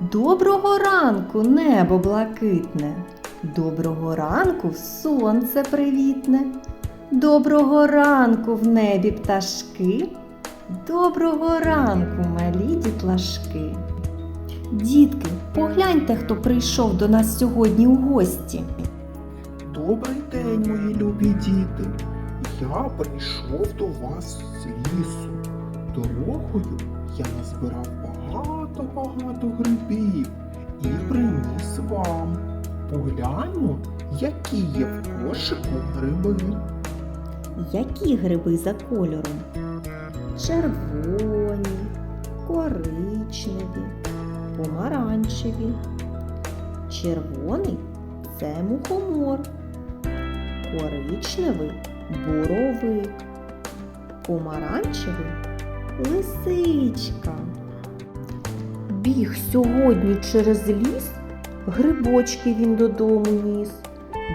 Доброго ранку, небо блакитне. Доброго ранку, сонце привітне. Доброго ранку в небі пташки. Доброго ранку, малі дітлашки. Дітки, погляньте, хто прийшов до нас сьогодні у гості. Добрий день, мої любі діти. Я прийшов до вас з лісу. Дорогою я назбирав багато-багато грибів і приніс вам. Погляньмо, які є в кошику гриби. Які гриби за кольором? Червоні, коричневі, помаранчеві. Червоний це мухомор. Коричневий боровик. Помаранчевий лисичка. Біг сьогодні через ліс, грибочки він додому ніс,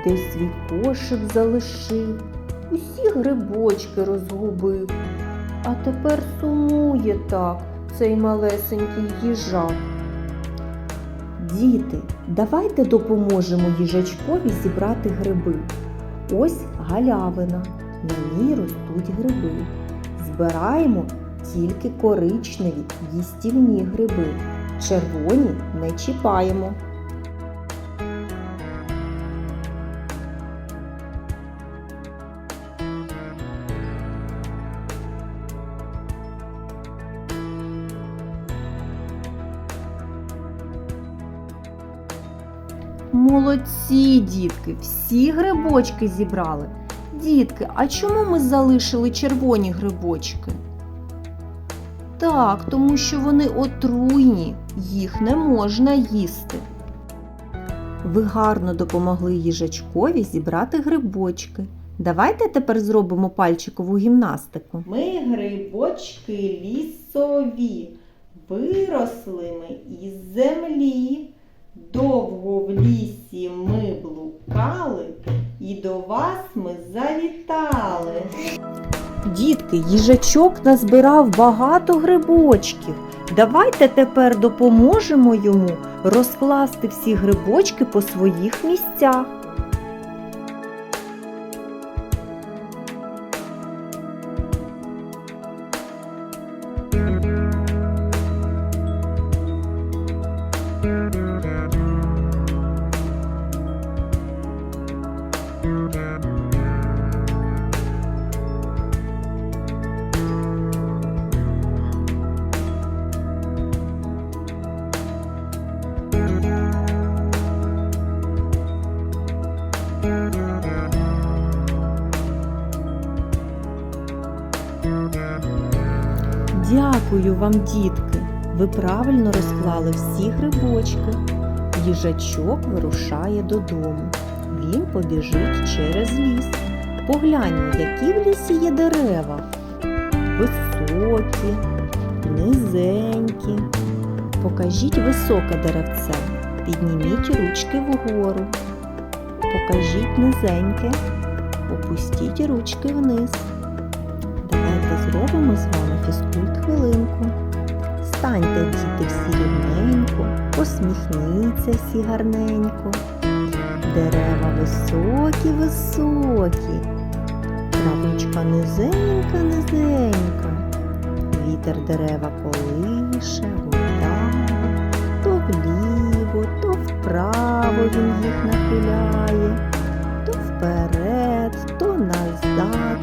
десь свій кошик залишив усі грибочки розгубив. А тепер сумує так цей малесенький їжак. Діти, давайте допоможемо їжачкові зібрати гриби. Ось галявина, на ній ростуть гриби. Збираємо тільки коричневі їстівні гриби. Червоні не чіпаємо. Молодці, дітки, всі грибочки зібрали. Дітки, а чому ми залишили червоні грибочки? Так, тому що вони отруйні, їх не можна їсти. Ви гарно допомогли їжачкові зібрати грибочки. Давайте тепер зробимо пальчикову гімнастику. Ми грибочки лісові, виросли ми із землі. Дітки, їжачок назбирав багато грибочків. Давайте тепер допоможемо йому розкласти всі грибочки по своїх місцях. Дякую вам, дітки. Ви правильно розклали всі грибочки. Їжачок вирушає додому. Він побіжить через ліс. Погляньмо, які в лісі є дерева. Високі, низенькі. Покажіть високе деревце. Підніміть ручки вгору. Покажіть низеньке. Опустіть ручки вниз. Зробимо з вами фізкульт хвилинку. Станьте, діти, всі рівненько, посміхніться всі гарненько. Дерева високі, високі, травичка низенька, низенька. Вітер дерева колише, гуляє, то вліво, то вправо він їх нахиляє, то вперед, то назад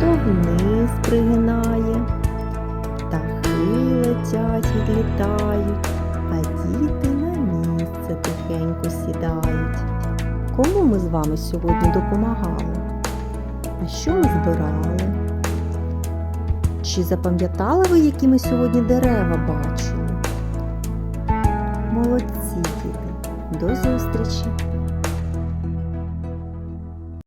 то вниз пригинає, птахи летять і літають, а діти на місце тихенько сідають. Кому ми з вами сьогодні допомагали? А що ми збирали? Чи запам'ятали ви, які ми сьогодні дерева бачили? Молодці діти! До зустрічі!